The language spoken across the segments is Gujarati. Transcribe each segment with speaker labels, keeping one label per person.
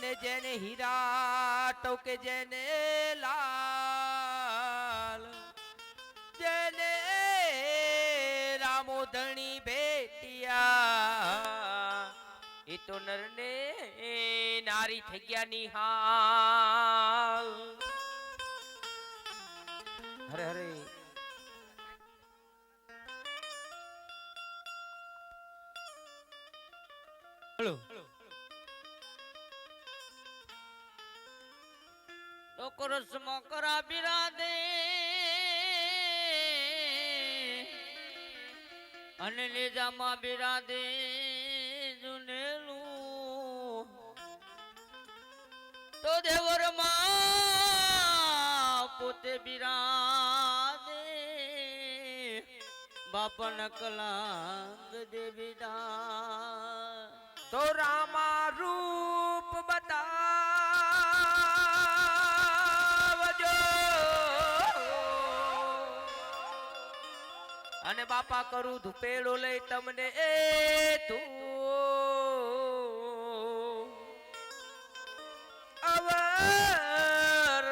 Speaker 1: અને જેને હીરા તો કે જેને લાલ, જેને રામોધણી બેટિયા એ તો નરને નારી થઈ ગયા નિહાલ
Speaker 2: ટોકરો મોકરા બિરાદે. અને લેજામાં બિરાદે જુનેલું તો દેવરમાં પોતે બિરાદે. બાપન કલાંગ દેવીદા
Speaker 1: તો રામારૂ અને બાપા કરું ધુપેડો લઈ તમને એ તું. અવર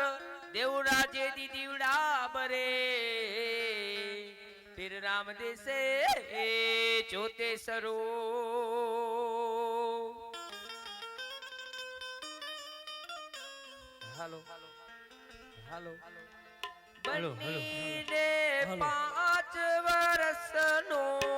Speaker 1: દેવડા જે દીવડા બરે પીર રામ દેશે એ જોતે સરો. Hello hello
Speaker 3: hello. Hello hello
Speaker 2: I don't know.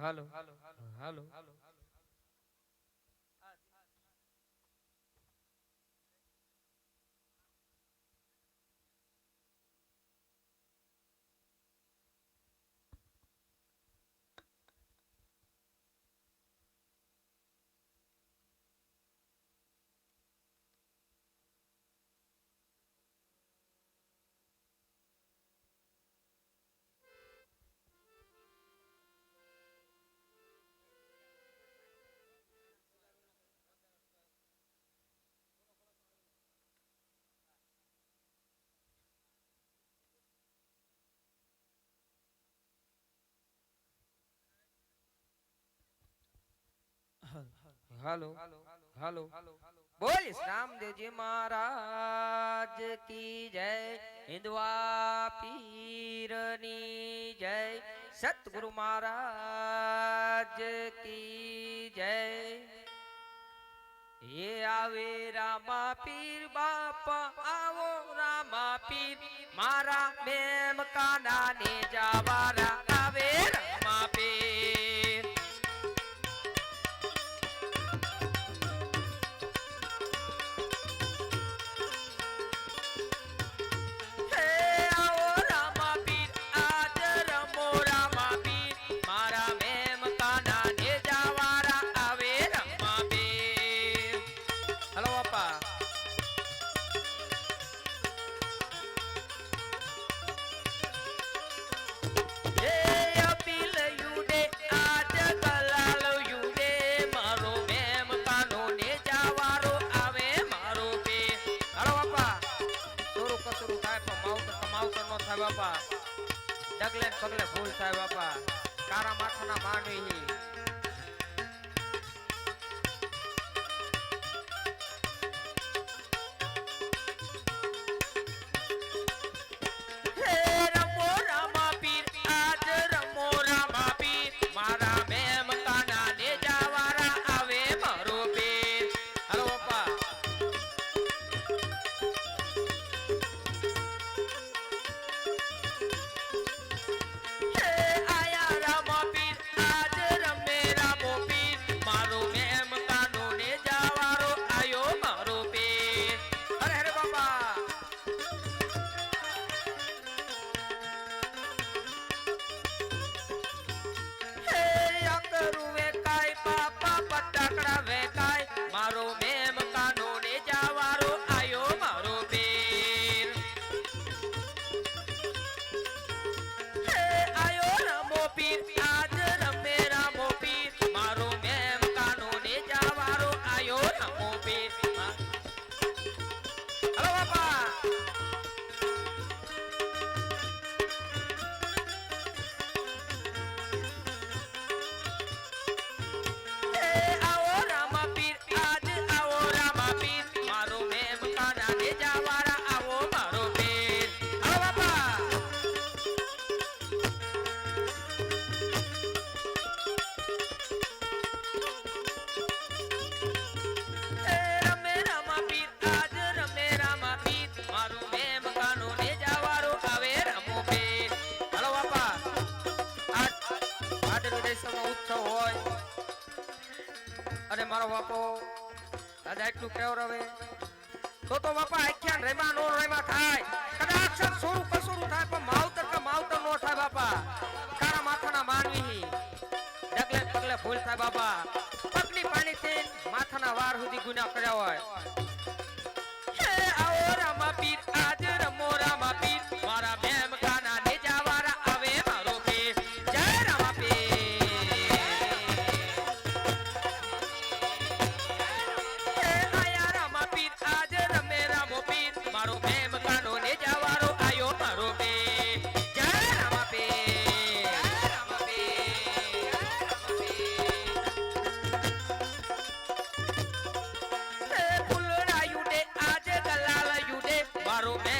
Speaker 3: Hello. Hello. Hello. Hello
Speaker 1: hello hello बोल रामदेव जी महाराज की जय हिंदवा पीरनी जय सतगुरु महाराज की जय ये आवे रामा पीर बापा आवो रामा पीर मारा मेम काना ने जावा મારો બાપો. દાદા, એટલું કેવો રવે? તો તો બાપા, આખ્યાન રેમા નો રેમા થાય. કદાચ સોરું કસોરું થાય, પણ માવતર કે માવતર નો થાય બાપા. કારા માથાના માનવી. ડગલે પગલે ભૂલ થાય બાપા. પગની પાણીથી માથાના વાર સુધી ગુના કર્યા હોય.